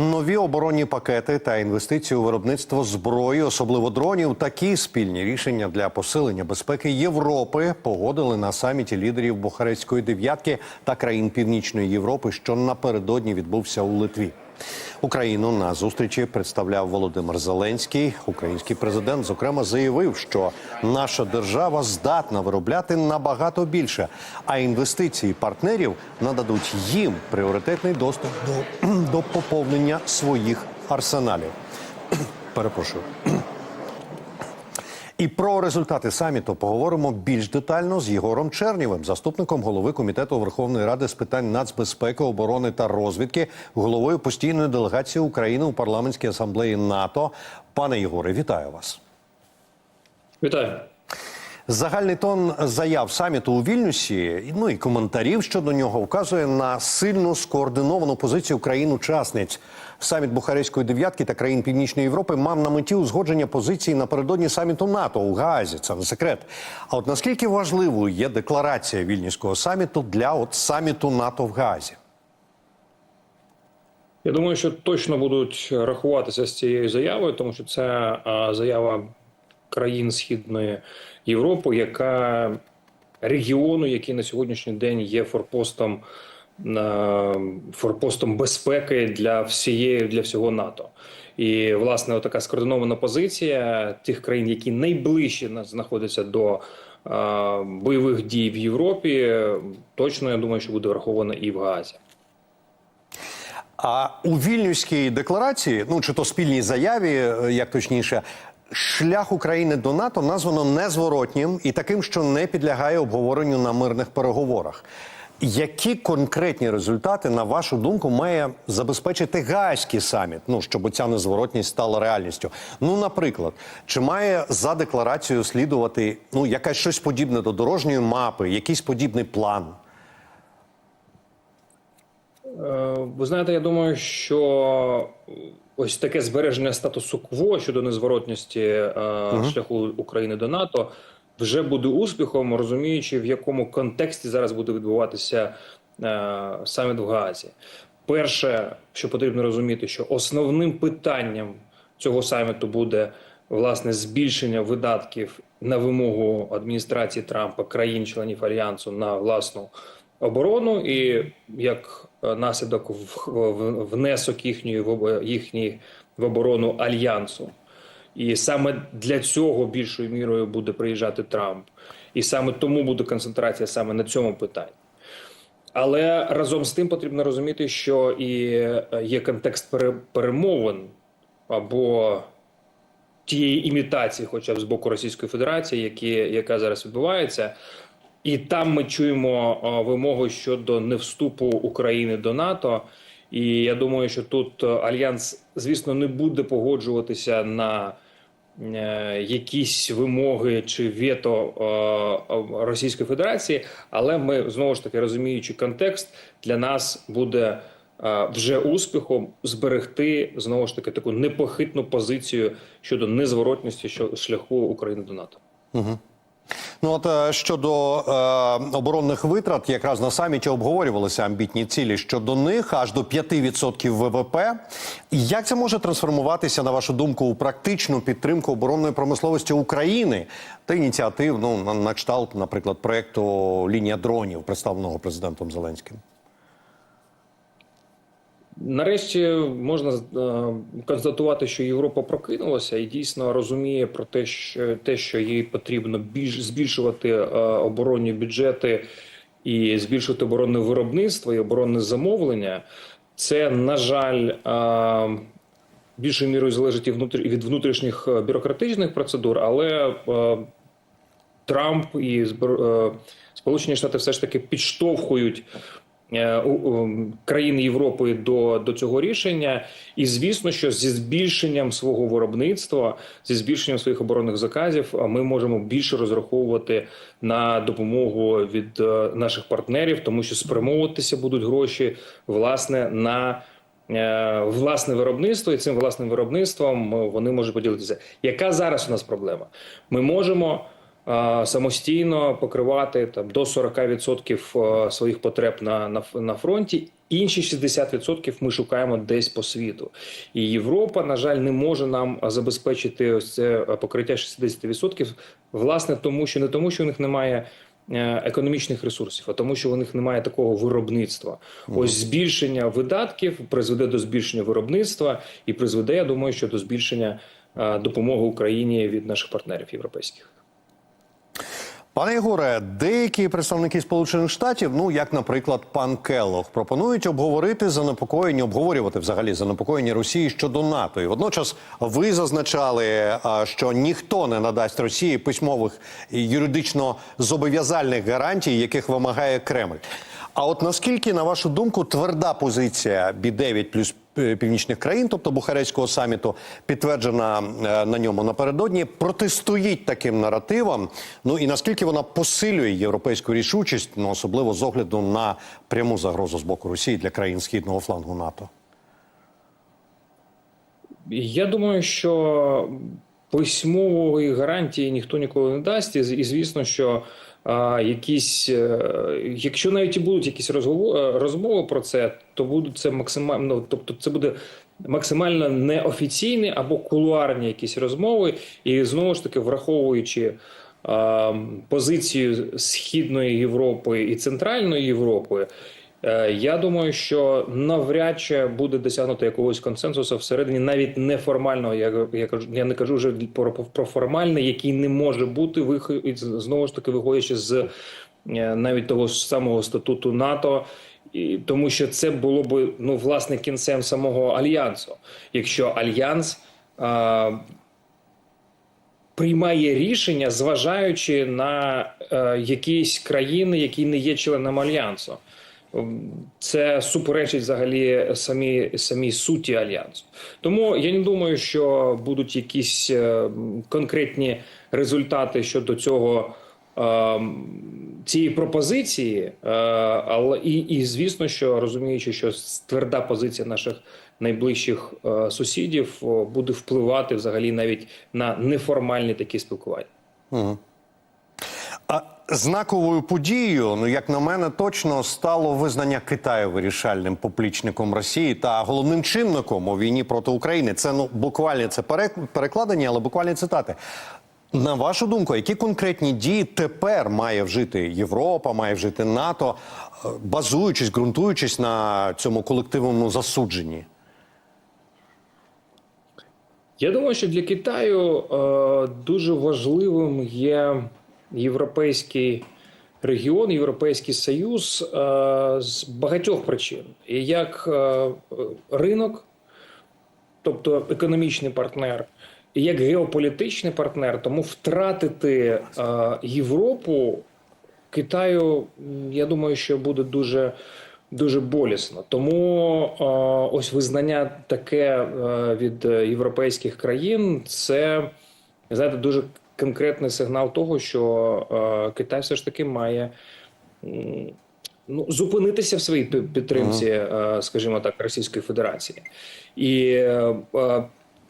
Нові оборонні пакети та інвестиції у виробництво зброї, особливо дронів, такі спільні рішення для посилення безпеки Європи погодили на саміті лідерів Бухарестської дев'ятки та країн Північної Європи, що напередодні відбувся у Литві. Україну на зустрічі представляв Володимир Зеленський. Український президент зокрема заявив, що наша держава здатна виробляти набагато більше, а інвестиції партнерів нададуть їм пріоритетний доступ до, до поповнення своїх арсеналів. Перепрошую. І про результати саміту поговоримо більш детально з Єгором Чернівим, заступником голови комітету Верховної Ради з питань нацбезпеки, оборони та розвідки, головою постійної делегації України у парламентській асамблеї НАТО. Пане Єгоре, вітаю вас. Вітаю. Загальний тон заяв саміту у Вільнюсі, ну і коментарів щодо нього вказує на сильну скоординовану позицію країн-учасниць. Саміт Бухарестської дев'ятки та країн Північної Європи мав на меті узгодження позицій напередодні саміту НАТО у Гаазі. Це не секрет. А от наскільки важливою є декларація вільнюського саміту для от саміту НАТО в Гаазі? Я думаю, що точно будуть рахуватися з цією заявою, тому що це заява країн Східної Європи, яка регіону, який на сьогоднішній день є форпостом форпостом безпеки для всієї для всього НАТО. І власне така скоординована позиція тих країн, які найближче знаходяться до а, бойових дій в Європі, точно я думаю, що буде врахована і в Гаазі. А у вільнюській декларації, ну чи то спільній заяві, е, як точніше, шлях України до НАТО названо незворотнім і таким, що не підлягає обговоренню на мирних переговорах. Які конкретні результати, на вашу думку, має забезпечити Гаазький саміт? Ну щоб ця незворотність стала реальністю? Ну, наприклад, чи має за декларацією слідувати ну якась щось подібне до дорожньої мапи, якийсь подібний план? Е, Ви знаєте, я думаю, що ось таке збереження статусу кво щодо незворотності е, шляху України до НАТО вже буде успіхом, розуміючи, в якому контексті зараз буде відбуватися е, саміт в Гаазі. Перше, що потрібно розуміти, що основним питанням цього саміту буде власне збільшення видатків на вимогу адміністрації Трампа країн-членів альянсу на власну оборону, і як наслідок в- в- внесок їхньої в об- в оборону альянсу. І саме для цього більшою мірою буде приїжджати Трамп, і саме тому буде концентрація саме на цьому питанні. Але разом з тим потрібно розуміти, що і е, є контекст перемовин або тієї імітації, хоча б з боку Російської Федерації, які, яка зараз відбувається. І там ми чуємо вимогу щодо невступу України до НАТО. І я думаю, що тут е, альянс, звісно, не буде погоджуватися на е, якісь вимоги чи вето е, Російської Федерації, але ми знову ж таки розуміючи контекст, для нас буде вже успіхом зберегти знову ж таки таку непохитну позицію щодо незворотності шляху України до НАТО. Ну от е, щодо е, оборонних витрат, якраз на саміті обговорювалися амбітні цілі щодо них аж до 5% ВВП. Як це може трансформуватися, на вашу думку, у практичну підтримку оборонної промисловості України та ініціатив, ну на, на кшталт, наприклад, проекту лінія дронів, представленого президентом Зеленським? Нарешті можна е, констатувати, що Європа прокинулася і дійсно розуміє про те, що те, що їй потрібно більш збільшувати е, оборонні бюджети і збільшувати оборонне виробництво і оборонне замовлення. Це на жаль е, більшою мірою залежить і від внутрішніх бюрократичних процедур, але е, Трамп і е, Сполучені Штати все ж таки підштовхують е, країни Європи до, до цього рішення. І звісно, що зі збільшенням свого виробництва, зі збільшенням своїх оборонних заказів, ми можемо більше розраховувати на допомогу від е, наших партнерів, тому що спрямовуватися будуть гроші власне на. е, Власне виробництво і цим власним виробництвом е, вони можуть поділитися. Яка зараз у нас проблема? Ми можемо е, самостійно покривати там до 40% е, своїх потреб на, на, на фронті. Інші 60% ми шукаємо десь по світу. І Європа, на жаль, не може нам забезпечити ось це покриття 60%, власне, тому що не тому, що у них немає е, економічних ресурсів, а тому, що у них немає такого виробництва. Ось збільшення видатків призведе до збільшення виробництва і призведе, я думаю, що до збільшення е, допомоги Україні від наших партнерів європейських. Пане Єгоре, деякі представники Сполучених Штатів, ну як, наприклад, пан Келлог, пропонують обговорити занепокоєння, обговорювати взагалі занепокоєння Росії щодо НАТО. І водночас ви зазначали, що ніхто не надасть Росії письмових юридично зобов'язальних гарантій, яких вимагає Кремль. А от наскільки, на вашу думку, тверда позиція Бі-9 плюс е, північних країн, тобто Бухарестського саміту, підтверджена е, на ньому напередодні, протистоїть таким наративам? Ну і наскільки вона посилює європейську рішучість, ну особливо з огляду на пряму загрозу з боку Росії для країн східного флангу НАТО? Я думаю, що письмової гарантії ніхто ніколи не дасть, і, звісно, що якісь, е, якщо навіть і будуть якісь е, розмови про це, то будуть це максимально, ну, тобто це буде максимально неофіційні або кулуарні якісь розмови, і знову ж таки враховуючи. а, Позицію Східної Європи і Центральної Європи, Е, Я думаю, що навряд чи буде досягнуто якогось консенсусу всередині, навіть неформального. Я, я кажу, я не кажу вже про, про формальний, який не може бути вихід знову ж таки виходячи з е, навіть того ж самого статуту НАТО. І тому що це було би ну власне кінцем самого альянсу, якщо альянс а, приймає рішення, зважаючи на е, якісь країни, які не є членом альянсу. Це суперечить взагалі самі самій суті альянсу. Тому я не думаю, що будуть якісь е, конкретні результати щодо цього. е, Цієї пропозиції, е, але і, і звісно, що розуміючи, що тверда позиція наших найближчих е, сусідів буде впливати взагалі навіть на неформальні такі спілкування. А знаковою подією, ну як на мене, точно стало визнання Китаю вирішальним поплічником Росії та головним чинником у війні проти України. Це ну буквально це перек- перекладені, але буквальні цитати. На вашу думку, які конкретні дії тепер має вжити Європа, має вжити НАТО, е, базуючись, ґрунтуючись на цьому колективному засудженні? Я думаю, що для Китаю е, дуже важливим є європейський регіон, Європейський Союз е, з багатьох причин. І як е, ринок, тобто економічний партнер, і як геополітичний партнер, тому втратити е, Європу Китаю, я думаю, що буде дуже. Дуже болісно, тому ось визнання таке від європейських країн це знаєте, дуже конкретний сигнал того, що е, Китай все ж таки має ну, зупинитися в своїй підтримці, е, скажімо так, Російської Федерації, і е,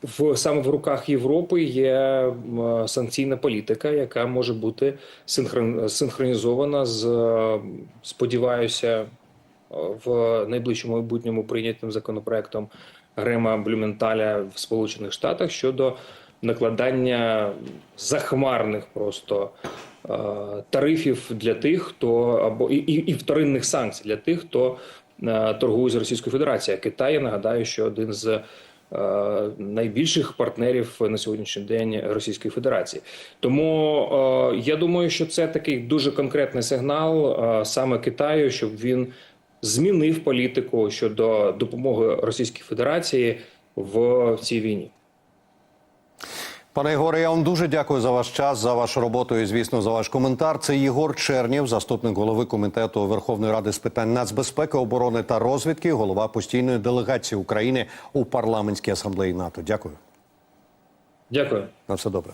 в саме в руках Європи є санкційна політика, яка може бути синхрон, синхронізована з сподіваюся в найближчому майбутньому прийнятим законопроектом Грема Блюменталя в Сполучених Штатах щодо накладання захмарних просто е, тарифів для тих, хто або і, і, і вторинних санкцій для тих, хто е, торгує з Російською Федерацією. Китай, я нагадаю, що один з е, найбільших партнерів на сьогоднішній день Російської Федерації. Тому я думаю, що це такий дуже конкретний сигнал саме Китаю, щоб він змінив політику щодо допомоги Російській Федерації в цій війні. Пане Ігоре, я вам дуже дякую за ваш час, за вашу роботу і, звісно, за ваш коментар. Це Єгор Чернів, заступник голови комітету Верховної Ради з питань нацбезпеки, оборони та розвідки, голова постійної делегації України у парламентській асамблеї НАТО. Дякую. Дякую. На все добре.